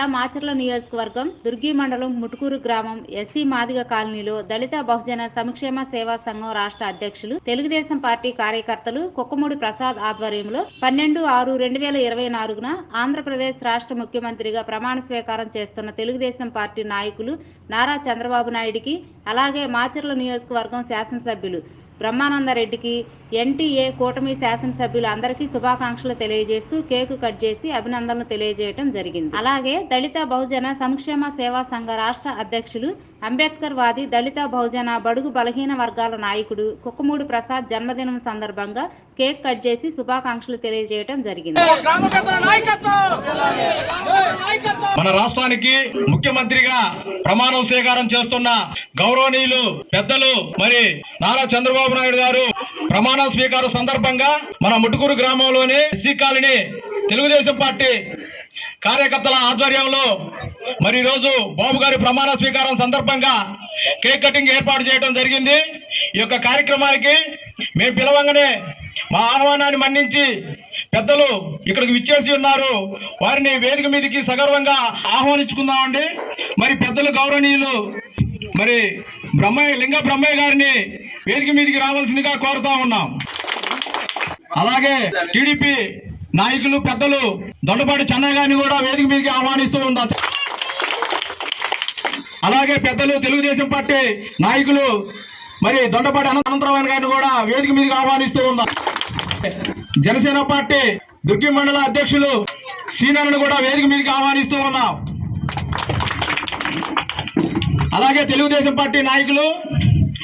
జిల్లా మాచర్ల నియోజకవర్గం దుర్గి మండలం ముటుకూరు గ్రామం ఎస్సీ మాదిగ కాలనీలో దళిత బహుజన సంక్షేమ సేవా సంఘం రాష్ట్ర అధ్యక్షులు తెలుగుదేశం పార్టీ కార్యకర్తలు కుక్కమూడి ప్రసాద్ ఆధ్వర్యంలో పన్నెండు ఆరు రెండు వేల ఇరవై నాలుగున ఆంధ్రప్రదేశ్ రాష్ట్ర ముఖ్యమంత్రిగా ప్రమాణ స్వీకారం చేస్తున్న తెలుగుదేశం పార్టీ నాయకులు నారా చంద్రబాబు నాయుడికి అలాగే మాచర్ల నియోజకవర్గం శాసనసభ్యులు బ్రహ్మానందరెడ్డికి ఎన్టీఏ కూటమి శాసనసభ్యులు అందరికీ శుభాకాంక్షలు తెలియజేస్తూ కేకు కట్ చేసి అభినందనలు తెలియజేయడం జరిగింది. అలాగే దళిత బహుజన సంక్షేమ సేవా సంఘ రాష్ట్ర అధ్యక్షులు అంబేద్కర్ వాది దళిత బహుజన బడుగు బలహీన వర్గాల నాయకుడు కుక్కమూడి ప్రసాద్ జన్మదినం సందర్భంగా కేక్ కట్ చేసి శుభాకాంక్షలు తెలియజేయడం జరిగింది. మన రాష్ట్రానికి ముఖ్యమంత్రిగా ప్రమాణం స్వీకారం చేస్తున్న గౌరవనీయులు పెద్దలు మరి నారా చంద్రబాబు నాయుడు గారు ప్రమాణ స్వీకారం సందర్భంగా మన ముట్టుకూరు గ్రామంలోని ఎస్సీ కాలనీ తెలుగుదేశం పార్టీ కార్యకర్తల ఆధ్వర్యంలో మరి ఈరోజు బాబు గారి ప్రమాణ స్వీకారం సందర్భంగా కేక్ కటింగ్ ఏర్పాటు చేయడం జరిగింది. ఈ యొక్క కార్యక్రమానికి మేము పిలవంగానే మా ఆహ్వానాన్ని మన్నించి పెద్దలు ఇక్కడికి విచ్చేసి ఉన్నారు. వారిని వేదిక మీదకి సగర్వంగా ఆహ్వానించుకుందామండి. మరి పెద్దలు గౌరవనీయులు మరి బ్రహ్మయ్య లింగ బ్రహ్మయ్య గారిని వేదిక మీదకి రావాల్సిందిగా కోరుతా ఉన్నాం. అలాగే టీడీపీ నాయకులు పెద్దలు దొండపాటి చెన్నయ్య గారిని కూడా వేదిక మీదకి ఆహ్వానిస్తూ ఉందా? అలాగే పెద్దలు తెలుగుదేశం పార్టీ నాయకులు మరి దొండపాటి అనంతరమైన గారిని కూడా వేదిక మీదకి ఆహ్వానిస్తూ ఉందా? జనసేన పార్టీ దుర్గి మండల అధ్యక్షులు సీనన్ను కూడా వేదిక మీదకి ఆహ్వానిస్తూ ఉన్నాం. అలాగే తెలుగుదేశం పార్టీ నాయకులు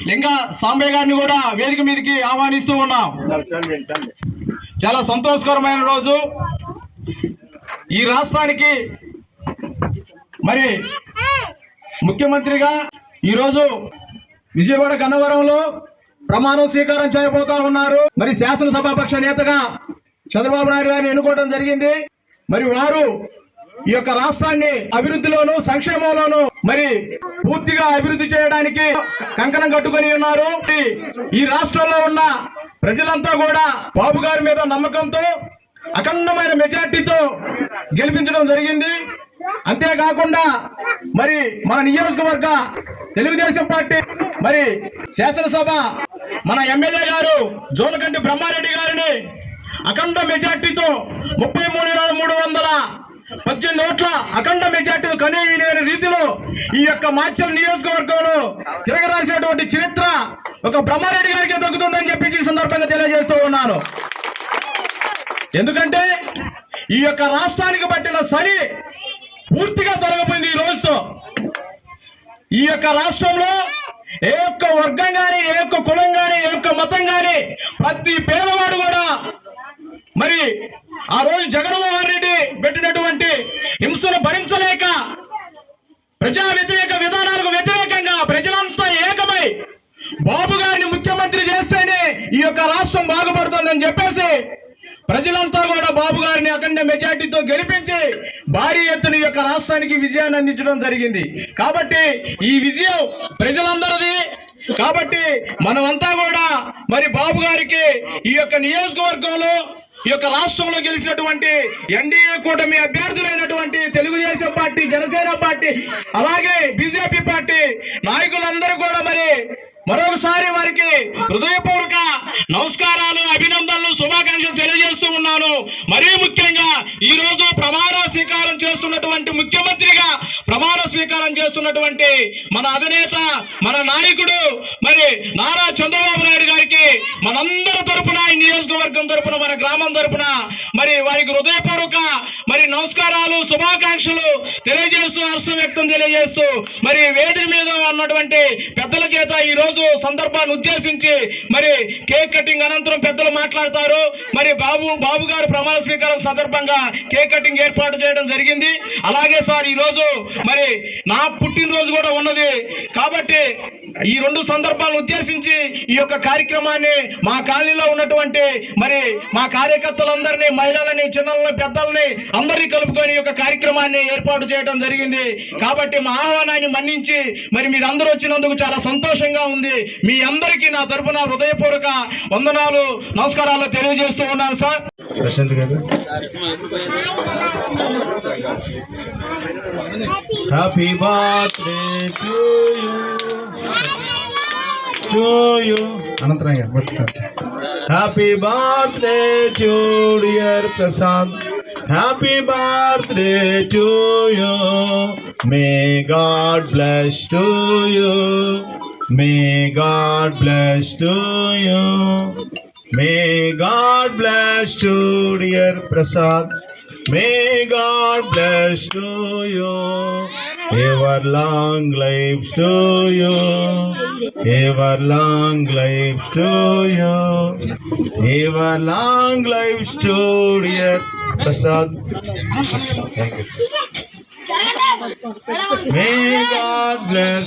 లింగ సాంబయ్య గారిని కూడా వేదిక మీదకి ఆహ్వానిస్తూ ఉన్నాం. చాలా సంతోషకరమైన రోజు. ఈ రాష్ట్రానికి మరి ముఖ్యమంత్రిగా ఈరోజు విజయవాడ గన్నవరంలో ప్రమాణం స్వీకారం చేయబోతా ఉన్నారు. మరి శాసనసభాపక్ష నేతగా చంద్రబాబు నాయుడు గారిని ఎన్నుకోవడం జరిగింది. మరి వారు ఈ యొక్క రాష్ట్రాన్ని అభివృద్ధిలోను సంక్షేమంలోను మరి పూర్తిగా అభివృద్ధి చేయడానికి కంకణం కట్టుకొని ఉన్నారు. ఈ రాష్ట్రంలో ఉన్న ప్రజలంతా కూడా బాబు గారి మీద నమ్మకంతో అఖండమైన మెజార్టీతో గెలిపించడం జరిగింది. అంతేకాకుండా మరి మన నియోజకవర్గ తెలుగుదేశం పార్టీ మరి శాసనసభ మన ఎమ్మెల్యే గారు జోలకంటి బ్రహ్మారెడ్డి గారిని అఖండ మెజార్టీతో ముప్పై మూడు వేల మూడు పద్దెనిమిది ఓట్ల అఖండ మెజార్టీ కనీవిని రీతిలో ఈ యొక్క మాచల్ నియోజకవర్గంలో తిరగరాసినటువంటి చరిత్ర ఒక బ్రహ్మారెడ్డి గారికి దక్కుతుందని చెప్పేసి సందర్భంగా తెలియజేస్తూ ఉన్నాను. ఎందుకంటే ఈ యొక్క రాష్ట్రానికి పట్టిన సరి పూర్తిగా తొలగిపోయింది ఈ రోజుతో. ఈ యొక్క రాష్ట్రంలో ఏ ఒక్క వర్గం కానీ ఏ ఒక్క కులం కానీ ఏ ఒక్క మతం గాని ప్రతి పేదవాడు కూడా మరి ఆ రోజు జగన్మోహన్ పెట్టినటువంటి హింసను భరించలేక ప్రజా వ్యతిరేక విధానాలకు వ్యతిరేకంగా ప్రజలంతా ఏకమై బాబు గారిని ముఖ్యమంత్రి చేస్తేనే ఈ యొక్క రాష్ట్రం బాగుపడుతుందని చెప్పేసి ప్రజలంతా కూడా బాబు గారిని అఖండ మెజార్టీతో గెలిపించి భారీ ఎత్తున ఈ యొక్క రాష్ట్రానికి విజయాన్ని అందించడం జరిగింది. కాబట్టి ఈ విజయం ప్రజలందరిది. కాబట్టి మనమంతా కూడా మరి బాబు గారికి ఈ యొక్క నియోజకవర్గంలో ఈ యొక్క రాష్ట్రంలో గెలిచినటువంటి ఎన్డీఏ కూటమి అభ్యర్థులైనటువంటి తెలుగుదేశం పార్టీ జనసేన పార్టీ అలాగే బీజేపీ పార్టీ నాయకులందరూ కూడా మరి మరొకసారి వారికి హృదయపూర్వక నమస్కారాలు అభినందనలు శుభాకాంక్షలు తెలియజేస్తూ ఉన్నాను. మరీ ముఖ్యంగా ఈ రోజు ప్రమాణ స్వీకారం చేస్తున్నటువంటి ముఖ్యమంత్రిగా ప్రమాణ స్వీకారం చేస్తున్నటువంటి మన అధినేత మన నాయకుడు మరి నారా చంద్రబాబు నాయుడు గారికి మనందరి తరపున ఈ నియోజకవర్గం తరపున మన గ్రామం తరపున మరి వారికి హృదయపూర్వక మరి నమస్కారాలు శుభాకాంక్షలు తెలియజేస్తూ హర్షం వ్యక్తం తెలియజేస్తూ మరి వేదిక మీద ఉన్నటువంటి పెద్దల చేత ఈ రోజు సందర్భాన్ని ఉద్దేశించి మరి కేక్ కటింగ్ అనంతరం పెద్దలు మాట్లాడతారు. మరి బాబు బాబు గారు ప్రమాణ స్వీకారం సందర్భంగా కేక్ కటింగ్ ఏర్పాటు చేయడం జరిగింది. అలాగే సార్ ఈరోజు మరి నా పుట్టినరోజు కూడా ఉన్నది. కాబట్టి ఈ రెండు సందర్భాలను ఉద్దేశించి ఈ యొక్క కార్యక్రమాన్ని మా కాలనీలో ఉన్నటువంటి మరి మా కార్యకర్తలందరినీ మహిళలని చిన్నలని పెద్దలని అందరినీ కలుపుకొని ఈ యొక్క కార్యక్రమాన్ని ఏర్పాటు చేయడం జరిగింది. కాబట్టి మా ఆహ్వానాన్ని మన్నించి మరి మీరు అందరూ వచ్చినందుకు చాలా సంతోషంగా ఉంది. మీ అందరికీ నా తరపున హృదయపూర్వక వందనాలు నమస్కారాలు తెలియజేస్తూ ఉన్నాను sir. Prashant garu. Happy birthday to you to you అనంతరాయ happy birthday to dear Prasad happy birthday to you may God bless to you may God bless to you may God bless to dear Prasad may God bless to you Everlong life to you. Everlong life to you. Everlong life to dear Prasad. Thank you. May God bless.